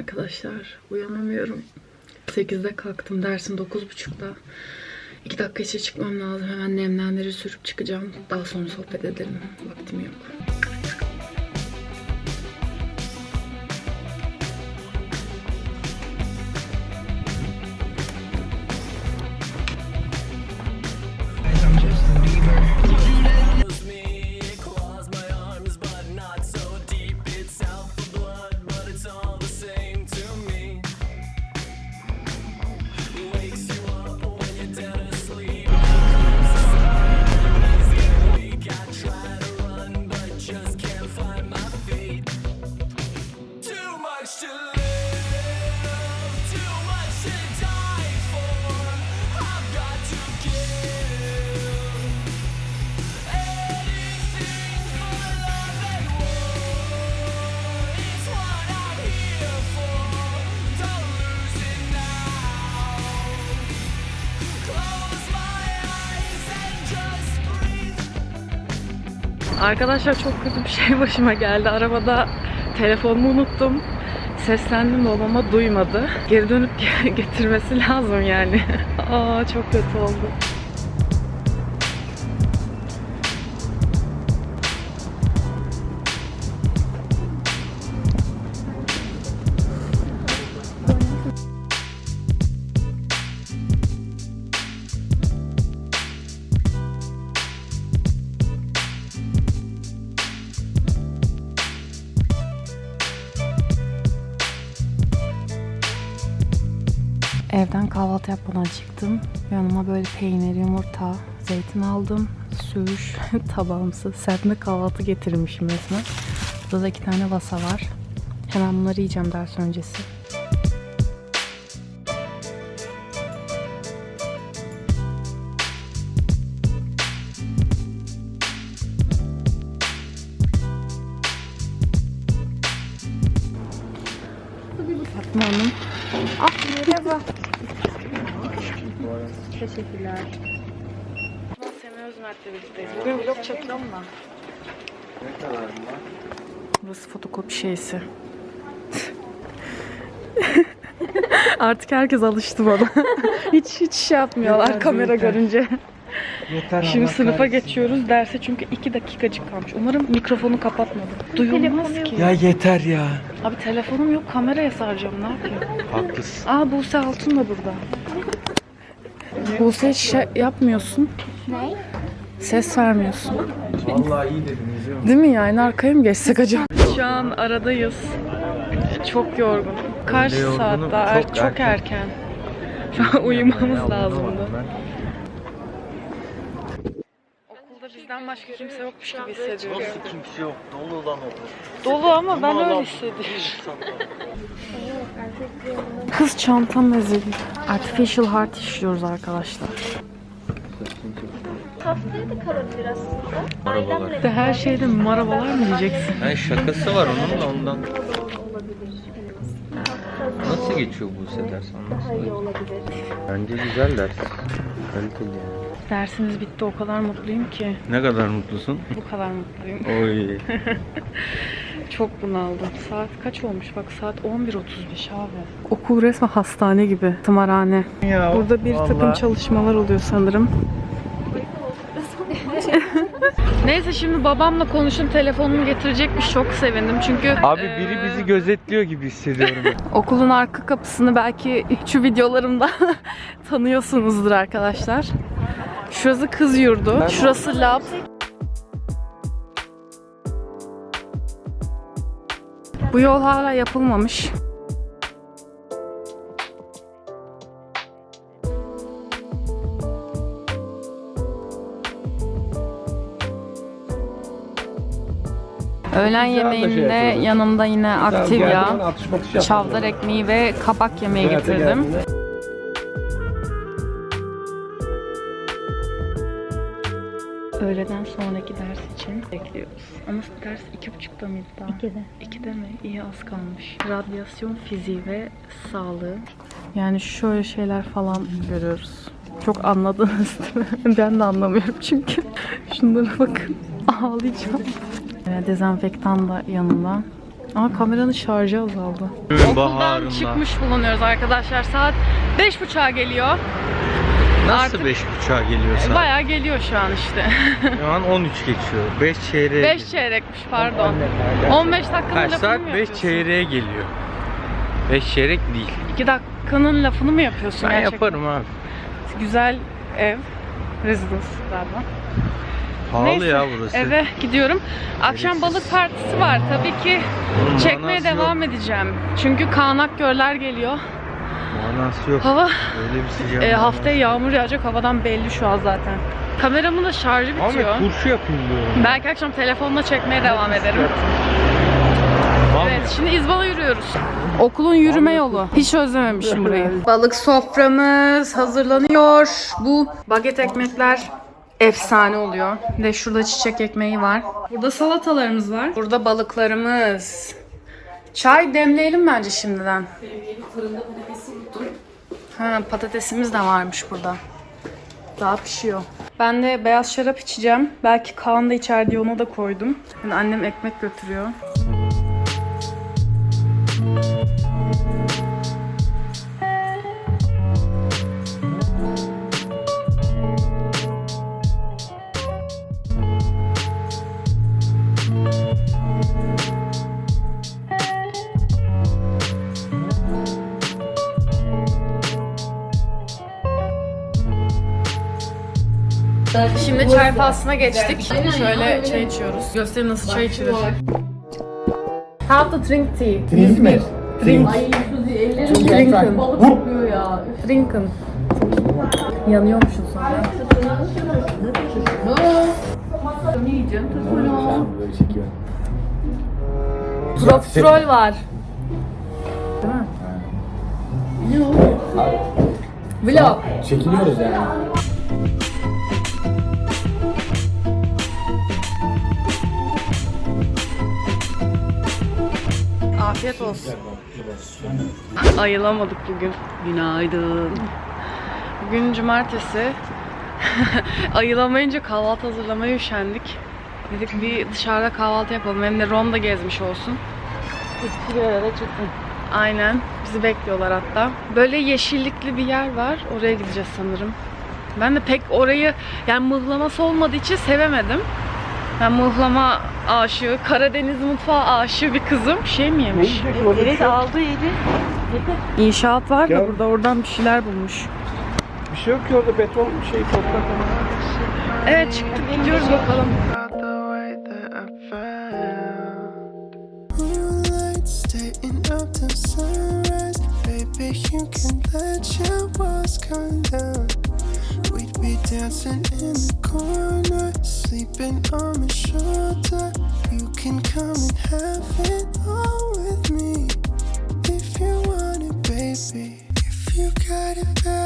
arkadaşlar. Uyanamıyorum. 8'de kalktım. Dersim 9.30'da. 2 dakika içe çıkmam lazım. Hemen nemlenleri sürüp çıkacağım. Daha sonra sohbet edelim. Vaktim yok. Arkadaşlar çok kötü bir şey başıma geldi. Arabada telefonumu unuttum. Seslendim babama duymadı. Geri dönüp getirmesi lazım yani. Aa çok kötü oldu. Kahvaltı yapmadan çıktım. Yanıma böyle peynir, yumurta, zeytin aldım. Söğüş tabağımsı serpme kahvaltı getirmişim resmen. Burada da iki tane vasa var. Hemen bunları yiyeceğim ders öncesi. Teşekkürler. Semih Özmert'le birlikteyiz. Bugün vlog çekiyorum da. Burası fotokopi şeysi. Artık herkes alıştı bana. hiç hiç şey yapmıyorlar Yeter, kamera yeter. görünce. Yeter Şimdi sınıfa kahretsin. geçiyoruz derse çünkü iki dakikacık kalmış. Umarım mikrofonu kapatmadım. Duyulmaz ki. Ya yeter ya. Abi telefonum yok kameraya saracağım ne yapayım? Haklısın. Aa Buse Altun da burada. Buse hiç şey yapmıyorsun. Ne? Ses vermiyorsun. Vallahi iyi dediniz ya. Değil mi yani arkaya mı geçsek acaba? Şu an aradayız. Çok yorgun. Kaç Ben saat daha? Er- Çok Çok, erken. erken. Şu an uyumamız lazımdı. Okulda bizden başka kimse yokmuş gibi hissediyorum. Nasıl kimse yok? Dolu lan okul. Dolu ama ben öyle hissediyorum. Kız çantam ezildi. Artificial heart işliyoruz arkadaşlar. Haftaya da kalabilir aslında. Arabalar. Bir de her şeyde marabalar mı diyeceksin? Yani şakası var onun da ondan. Olabilir. Nasıl geçiyor bu ders olabilir. Bence güzel ders. Kaliteli yani. Dersiniz bitti o kadar mutluyum ki. Ne kadar mutlusun? Bu kadar mutluyum. Oy. Çok bunaldım. Saat kaç olmuş? Bak saat 11.35 abi. Okul resmen hastane gibi. Tımarhane. ya, Burada bir takım vallahi. çalışmalar oluyor sanırım. Neyse şimdi babamla konuştum. Telefonumu getirecekmiş. Çok sevindim çünkü... Abi biri bizi gözetliyor gibi hissediyorum. Okulun arka kapısını belki şu videolarımda tanıyorsunuzdur arkadaşlar. Şurası kız yurdu. Şurası lab. Bu yol hala yapılmamış. Öğlen yemeğinde yanımda yine Activia, çavdar ekmeği ve kabak yemeği getirdim. Öğleden sonraki ders için bekliyoruz. Ama ders iki buçukta mıydı daha? İkide. İkide mi? İyi az kalmış. Radyasyon fiziği ve sağlığı. Yani şöyle şeyler falan görüyoruz. Çok anladınız değil mi? Ben de anlamıyorum çünkü. Şunlara bakın. Ağlayacağım. Dezenfektan da yanında. Ama kameranın şarjı azaldı. Okuldan çıkmış bulunuyoruz arkadaşlar. Saat 5.30'a geliyor. Nasıl Artık- beş buçuğa geliyor saat? Bayağı geliyor şu an işte. Şu an 13 geçiyor. 5 çeyreğe 5 geliyor. çeyrekmiş pardon. 15 dakikanın Kaç lafını saat? mı 5 yapıyorsun? çeyreğe geliyor. 5 çeyrek değil. 2 dakikanın lafını mı yapıyorsun Ben gerçekten? yaparım abi. Güzel ev. Residence galiba. Pahalı Neyse, ya burası. Eve gidiyorum. Akşam Gereksiz. balık partisi var. Tabii ki Bunun çekmeye devam yok. edeceğim. Çünkü Kanak Göller geliyor. Manası yok. Hava Öyle bir sıcak. e, haftaya yağmur yağacak havadan belli şu an zaten. Kameramın da şarjı bitiyor. Ahmet turşu yapayım diyorum. Belki akşam telefonla çekmeye devam ederim. Evet, şimdi İzbal'a yürüyoruz. Okulun yürüme yolu. Hiç özlememişim burayı. Balık soframız hazırlanıyor. Bu baget ekmekler efsane oluyor. Bir de şurada çiçek ekmeği var. Burada salatalarımız var. Burada balıklarımız. Çay demleyelim bence şimdiden. Ha, patatesimiz de varmış burada. Daha pişiyor. Ben de beyaz şarap içeceğim. Belki Kaan da içer diye ona da koydum. Yani annem ekmek götürüyor. Şimdi çay faslına geçtik. Şöyle çay içiyoruz. Göstereyim nasıl çay içilir. How to drink tea. İzmir. Drink. Drinkin. Balık kokuyor ya. Drinkin. Yanıyormuşsun sonra. Profiterol var. Değil mi? Vlog. Çekiliyoruz yani. Afiyet olsun. Ayılamadık bugün. Günaydın. Bugün cumartesi. Ayılamayınca kahvaltı hazırlamaya üşendik. Dedik bir dışarıda kahvaltı yapalım. Hem de Rom'da gezmiş olsun. Aynen. Bizi bekliyorlar hatta. Böyle yeşillikli bir yer var. Oraya gideceğiz sanırım. Ben de pek orayı yani mıhlaması olmadığı için sevemedim. Ben mıhlama aşığı, Karadeniz mutfağı aşığı bir kızım. Şey mi yemiş? Evet aldı eli. İnşaat var da burada oradan bir şeyler bulmuş. Bir şey yok ki orada beton şey toprak ama. Evet çıktık gidiyoruz bakalım. Moonlight, staying up till sunrise. Baby, you can let your walls come down. Be dancing in the corner, sleeping on my shoulder. You can come and have it all with me if you want it, baby. If you got it bad,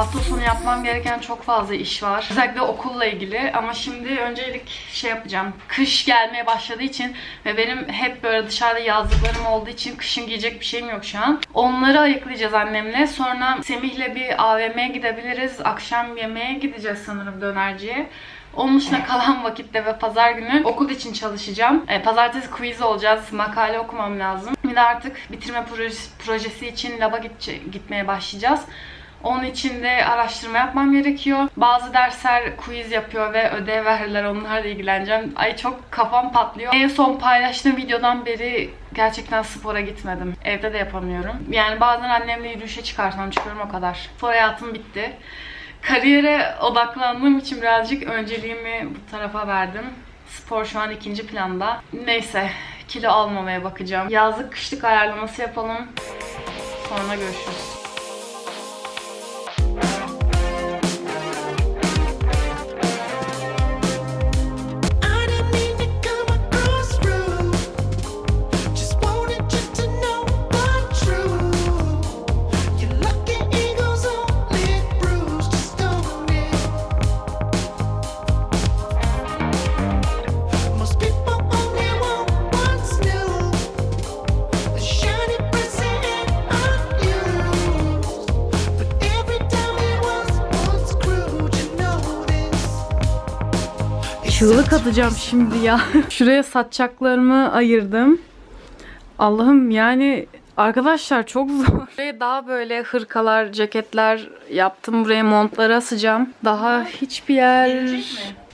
Hafta sonu yapmam gereken çok fazla iş var. Özellikle okulla ilgili ama şimdi öncelik şey yapacağım. Kış gelmeye başladığı için ve benim hep böyle dışarıda yazlıklarım olduğu için kışın giyecek bir şeyim yok şu an. Onları ayıklayacağız annemle. Sonra Semih'le bir AVM'ye gidebiliriz. Akşam yemeğe gideceğiz sanırım dönerciye. Onun dışında kalan vakitte ve pazar günü okul için çalışacağım. E, pazartesi quiz olacağız. Makale okumam lazım. Bir de artık bitirme projesi, projesi için laba gitmeye başlayacağız. Onun için de araştırma yapmam gerekiyor. Bazı dersler quiz yapıyor ve ödev verirler. Onlarla ilgileneceğim. Ay çok kafam patlıyor. En son paylaştığım videodan beri gerçekten spora gitmedim. Evde de yapamıyorum. Yani bazen annemle yürüyüşe çıkarsam çıkıyorum o kadar. Spor hayatım bitti. Kariyere odaklandığım için birazcık önceliğimi bu tarafa verdim. Spor şu an ikinci planda. Neyse kilo almamaya bakacağım. Yazlık kışlık ayarlaması yapalım. Sonra görüşürüz. Çığlık atacağım şimdi ya. Şuraya satacaklarımı ayırdım. Allah'ım yani arkadaşlar çok zor. Buraya daha böyle hırkalar, ceketler yaptım. Buraya montları asacağım. Daha hiçbir yer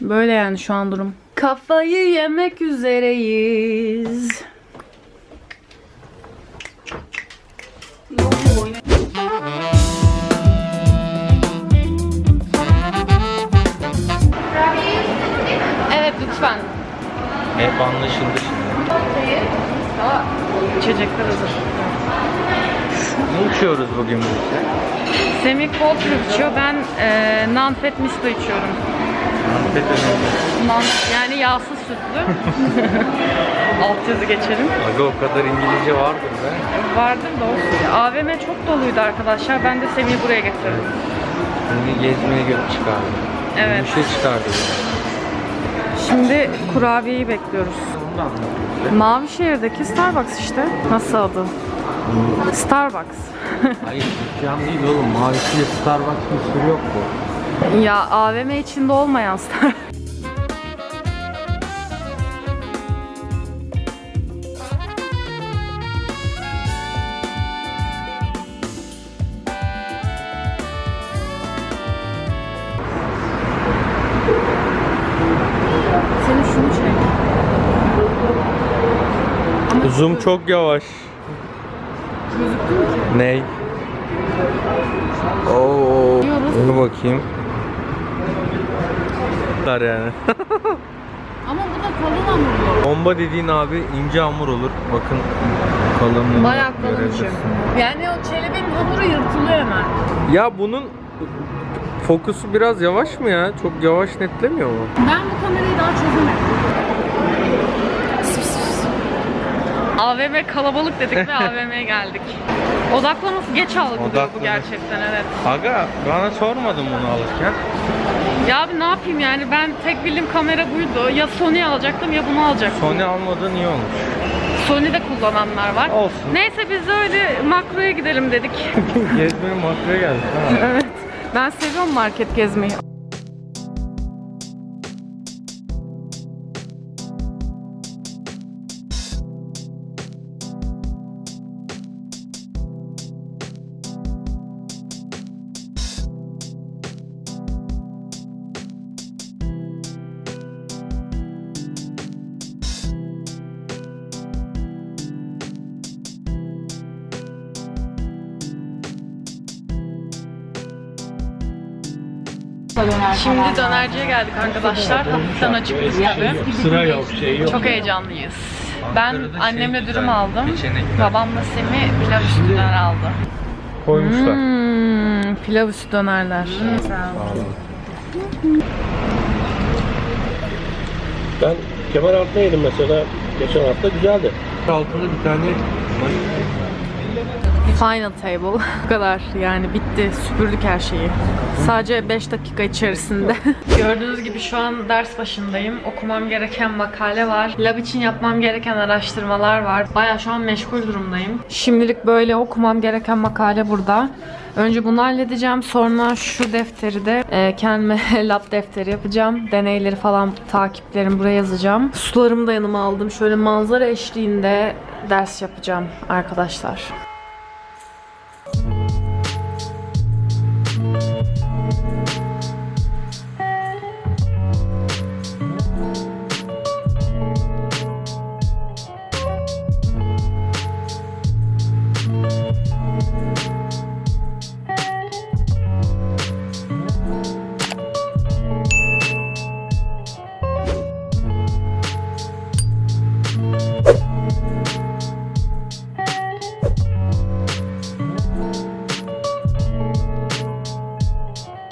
böyle yani şu an durum. Kafayı yemek üzereyiz. Evet lütfen. Hep anlaşıldı şimdi. İçecekler hazır. Ne içiyoruz bugün bu Semih cold brew içiyor. Ben e, non-fat misto içiyorum. Afiyet önemli. Non, yani yağsız sütlü. Alt yazı geçelim. Aga o kadar İngilizce vardır be. Vardır da olsun. AVM çok doluydu arkadaşlar. Ben de Semih'i buraya getirdim. Beni gezmeye götür çıkardı. Evet. Bir şey çıkardı. Şimdi kurabiyeyi bekliyoruz. Mavişehir'deki Starbucks işte. Nasıl adı? Starbucks. Hayır dükkan değil oğlum. Mavisiyle Starbucks bir sürü yok bu. ya AVM içinde olmayan Starbucks. Zoom çok yavaş. Ney? Oo. Dur bakayım. Var yani. Ama bu da kalın hamur. Bomba dediğin abi ince hamur olur. Bakın kalınlığını Bayağı kalın içi. Yani o çelebenin hamuru yırtılıyor hemen. Ya bunun fokusu biraz yavaş mı ya? Çok yavaş netlemiyor mu? Ben bu kamerayı daha çözemedim. AVM kalabalık dedik ve AVM'ye geldik. Odaklaması geç algılıyor bu Odaklanır. gerçekten evet. Aga bana sormadın bunu alırken. Ya abi ne yapayım yani ben tek bildiğim kamera buydu. Ya Sony alacaktım ya bunu alacaktım. Sony almadığın iyi olmuş. Sony'de kullananlar var. Olsun. Neyse biz de öyle makroya gidelim dedik. Gezmeye makroya geldik evet. Ben seviyorum market gezmeyi. Şimdi dönerciye geldik arkadaşlar. Hafiften acıktık tabii. Sıra yok, şey yok. Çok heyecanlıyız. Ben annemle şey dürüm aldım. Babamla Semih pilav üstü döner aldı. Koymuşlar. Hmm, pilav üstü dönerler. Ben kemer altına yedim mesela. Geçen hafta güzeldi. Altında bir tane Final table. Bu kadar yani bitti. Süpürdük her şeyi. Sadece 5 dakika içerisinde. Gördüğünüz gibi şu an ders başındayım. Okumam gereken makale var. Lab için yapmam gereken araştırmalar var. Baya şu an meşgul durumdayım. Şimdilik böyle okumam gereken makale burada. Önce bunu halledeceğim. Sonra şu defteri de e, kendime lab defteri yapacağım. Deneyleri falan takiplerimi buraya yazacağım. Sularımı da yanıma aldım. Şöyle manzara eşliğinde ders yapacağım arkadaşlar.